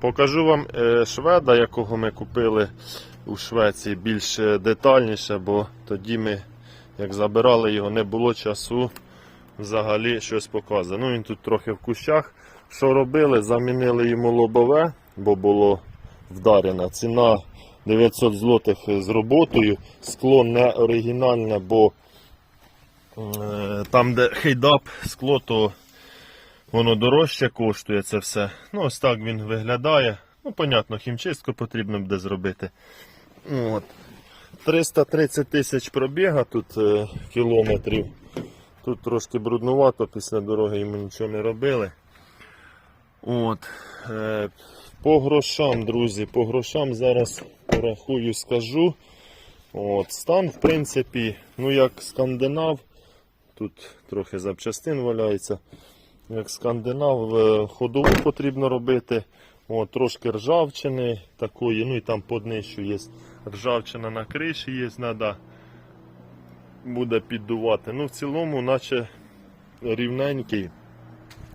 Покажу вам е, шведа, якого ми купили у Швеції більш е, детальніше, бо тоді ми, як забирали його, не було часу взагалі щось показати. Ну він тут трохи в кущах. Що робили? Замінили йому лобове, бо було вдарено. Ціна 900 злотих з роботою. Скло не оригінальне, бо е, там, де хейдап, скло, то воно дорожче коштує це все. Ну, ось так він виглядає. Ну, понятно, хімчистку потрібно буде зробити. От. 330 тисяч пробіга тут е, кілометрів. Тут трошки бруднувато, після дороги йому нічого не робили. От. Е, по грошам, друзі, по грошам зараз порахую, скажу. От, стан, в принципі, ну як скандинав, тут трохи запчастин валяється. Як скандинав, е, ходову потрібно робити. От, трошки ржавчини такої, ну і там по днищу є ржавчина на криші є, треба буде піддувати. Ну, в цілому, наче рівненький,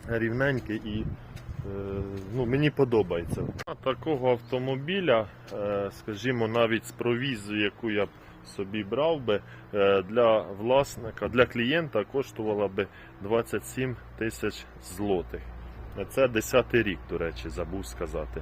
рівненький і е, ну, мені подобається. Такого автомобіля, е, скажімо, навіть з провізою, яку я б собі брав би, е, для власника, для клієнта коштувала би 27 тисяч злотих. Це 10 рік, до речі, забув сказати.